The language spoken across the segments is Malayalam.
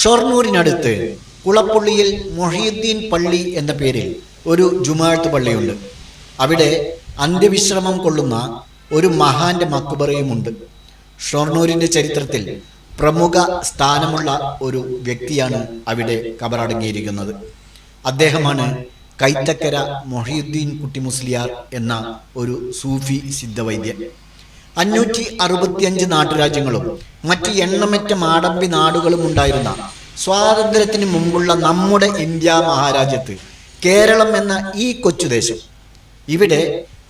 ഷൊർണൂരിനടുത്ത് കുളപ്പുള്ളിയിൽ മൊഹീദ്ദീൻ പള്ളി എന്ന പേരിൽ ഒരു ജുമാഴത്ത് പള്ളിയുണ്ട്. അവിടെ അന്ത്യവിശ്രമം കൊള്ളുന്ന ഒരു മഹാന്റെ മക്കുബറയുമുണ്ട് ഷൊർണൂരിന്റെ ചരിത്രത്തിൽ പ്രമുഖ സ്ഥാനമുള്ള ഒരു വ്യക്തിയാണ് അവിടെ കബറടങ്ങിയിരിക്കുന്നത്. അദ്ദേഹമാണ് കൈത്തക്കര മൊഹീദ്ദീൻ കുട്ടി മുസ്ലിയാർ എന്ന ഒരു സൂഫി സിദ്ധവൈദ്യൻ. അഞ്ഞൂറ്റി അറുപത്തിയഞ്ച് നാട്ടുരാജ്യങ്ങളും മറ്റ് എണ്ണമറ്റ മാടമ്പി നാടുകളും ഉണ്ടായിരുന്ന സ്വാതന്ത്ര്യത്തിന് മുമ്പുള്ള നമ്മുടെ ഇന്ത്യ മഹാരാജ്യത്ത് കേരളം എന്ന ഈ കൊച്ചുദേശം ഇവിടെ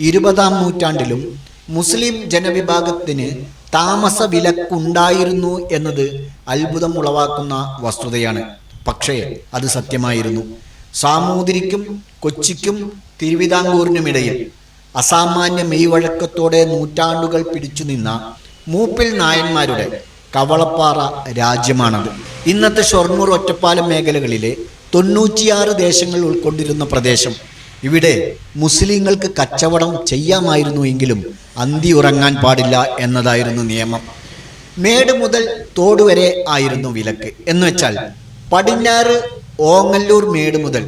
ഇരുപതാം നൂറ്റാണ്ടിലും മുസ്ലിം ജനവിഭാഗത്തിന് താമസ വിലക്കുണ്ടായിരുന്നു എന്നത് അത്ഭുതം ഉളവാക്കുന്ന വസ്തുതയാണ്. പക്ഷേ അത് സത്യമായിരുന്നു. സാമൂതിരിക്കും കൊച്ചിക്കും തിരുവിതാംകൂറിനുമിടയിൽ അസാമാന്യ മെയ്വഴക്കത്തോടെ നൂറ്റാണ്ടുകൾ പിടിച്ചു നിന്ന മൂപ്പിൽ നായന്മാരുടെ കവളപ്പാറ രാജ്യമാണത്. ഇന്നത്തെ ഷൊർണൂർ ഒറ്റപ്പാലം മേഖലകളിലെ തൊണ്ണൂറ്റിയാറ് ദേശങ്ങൾ ഉൾക്കൊണ്ടിരുന്ന പ്രദേശം. ഇവിടെ മുസ്ലിങ്ങൾക്ക് കച്ചവടം ചെയ്യാമായിരുന്നു എങ്കിലും അന്തി ഉറങ്ങാൻ പാടില്ല എന്നതായിരുന്നു നിയമം. മേട് മുതൽ തോട് വരെ ആയിരുന്നു വിലക്ക്. എന്ന് വെച്ചാൽ പടിഞ്ഞാറ് ഓങ്ങല്ലൂർ മേട് മുതൽ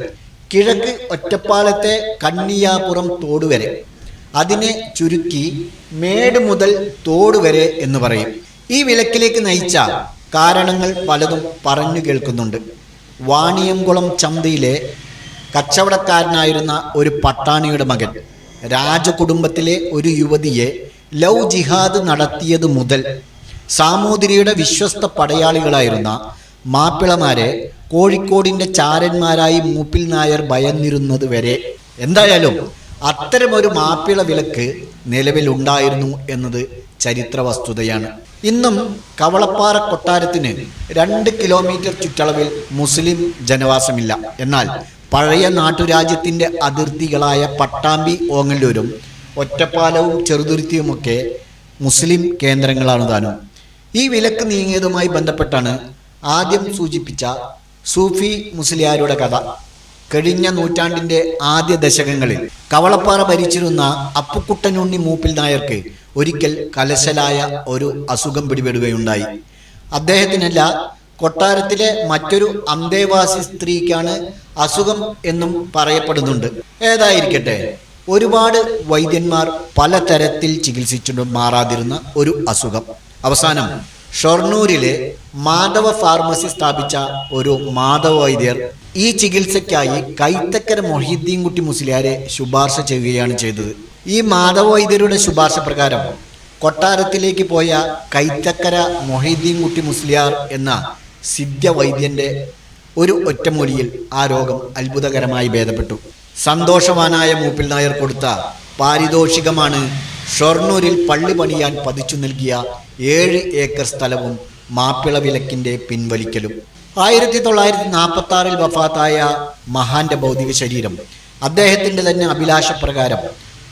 കിഴക്ക് ഒറ്റപ്പാലത്തെ കണ്ണിയാപുറം തോട് വരെ അതിനെ ചുരുക്കി മേട് മുതൽ തോട് വരെ എന്ന് പറയും. ഈ വിലക്കിലേക്ക് നയിച്ച കാരണങ്ങൾ പലതും പറഞ്ഞു കേൾക്കുന്നുണ്ട്. വാണിയംകുളം ചന്തയിലെ കച്ചവടക്കാരനായിരുന്ന ഒരു പട്ടാണിയുടെ മകൻ രാജകുടുംബത്തിലെ ഒരു യുവതിയെ ലവ് ജിഹാദ് നടത്തിയത് മുതൽ സാമൂതിരിയുടെ വിശ്വസ്ത പടയാളികളായിരുന്ന മാപ്പിളമാരെ കോഴിക്കോടിന്റെ ചാരന്മാരായി മൂപ്പിൽ നായർ ഭയന്നിരുന്നത് വരെ. എന്തായാലും അത്തരമൊരു മാപ്പിള വിലക്ക് നിലവിലുണ്ടായിരുന്നു എന്നത് ചരിത്ര വസ്തുതയാണ് ഇന്നും കവളപ്പാറ കൊട്ടാരത്തിന് രണ്ട് കിലോമീറ്റർ ചുറ്റളവിൽ മുസ്ലിം ജനവാസമില്ല. എന്നാൽ പഴയ നാട്ടുരാജ്യത്തിന്റെ അതിർത്തികളായ പട്ടാമ്പി ഓങ്ങല്ലൂരും ഒറ്റപ്പാലവും ചെറുതുരുത്തിയുമൊക്കെ മുസ്ലിം കേന്ദ്രങ്ങളാണ് താനും. ഈ വിലക്ക് നീങ്ങിയതുമായി ബന്ധപ്പെട്ടാണ് ആദ്യം സൂചിപ്പിച്ച സൂഫി മുസ്ലിയാരുടെ കഥ. കഴിഞ്ഞ നൂറ്റാണ്ടിന്റെ ആദ്യ ദശകങ്ങളിൽ കവളപ്പാറ ഭരിച്ചിരുന്ന അപ്പുക്കുട്ടനുണ്ണി മൂപ്പിൽ നായർക്ക് ഒരിക്കൽ കലശലായ ഒരു അസുഖം പിടിപെടുകയുണ്ടായി. അദ്ദേഹത്തിനല്ല കൊട്ടാരത്തിലെ മറ്റൊരു അന്തേവാസി സ്ത്രീക്കാണ് അസുഖം എന്നും പറയപ്പെടുന്നുണ്ട്. ഏതായിരിക്കട്ടെ ഒരുപാട് വൈദ്യന്മാർ പലതരത്തിൽ ചികിത്സിച്ചിട്ടും മാറാതിരുന്ന ഒരു അസുഖം. അവസാനം ഷൊർണൂരിലെ മാധവ ഫാർമസി സ്ഥാപിച്ച ഒരു മാധവ വൈദ്യർ ഈ ചികിത്സയ്ക്കായി കൈത്തക്കര മൊഹീദ്ദീൻ കുട്ടി മുസ്ലിയാരെ ശുപാർശ ചെയ്യുകയാണ് ചെയ്തത്. ഈ മാധവ വൈദ്യരുടെ ശുപാർശ പ്രകാരം കൊട്ടാരത്തിലേക്ക് പോയ കൈത്തക്കര മൊഹീദ്ദീൻ കുട്ടി മുസ്ലിയാർ എന്ന സിദ്ധവൈദ്യന്റെ ഒരു ഒറ്റമൂലിയിൽ ആ രോഗം അത്ഭുതകരമായി ഭേദപ്പെട്ടു. സന്തോഷവാനായ മൂപ്പിൽ നായർ കൊടുത്ത പാരിതോഷികമാണ് ഷൊർണൂരിൽ പള്ളി പണിയാൻ പതിച്ചു നൽകിയ ഏഴ് ഏക്കർ സ്ഥലവും മാപ്പിള വിലക്കിന്റെ പിൻവലിക്കലും. ആയിരത്തി തൊള്ളായിരത്തി നാൽപ്പത്തി ആറിൽ വഫാത്തായ മഹാന്റെ ഭൗതിക ശരീരം. അദ്ദേഹത്തിന്റെ തന്നെ അഭിലാഷപ്രകാരം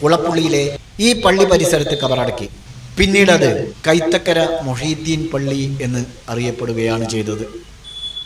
കുളപ്പുള്ളിയിലെ ഈ പള്ളി പരിസരത്ത് കബറടക്കി. പിന്നീട് അത് കൈത്തക്കര മൊഹീദ്ദീൻ പള്ളി എന്ന് അറിയപ്പെടുകയാണ് ചെയ്തത്.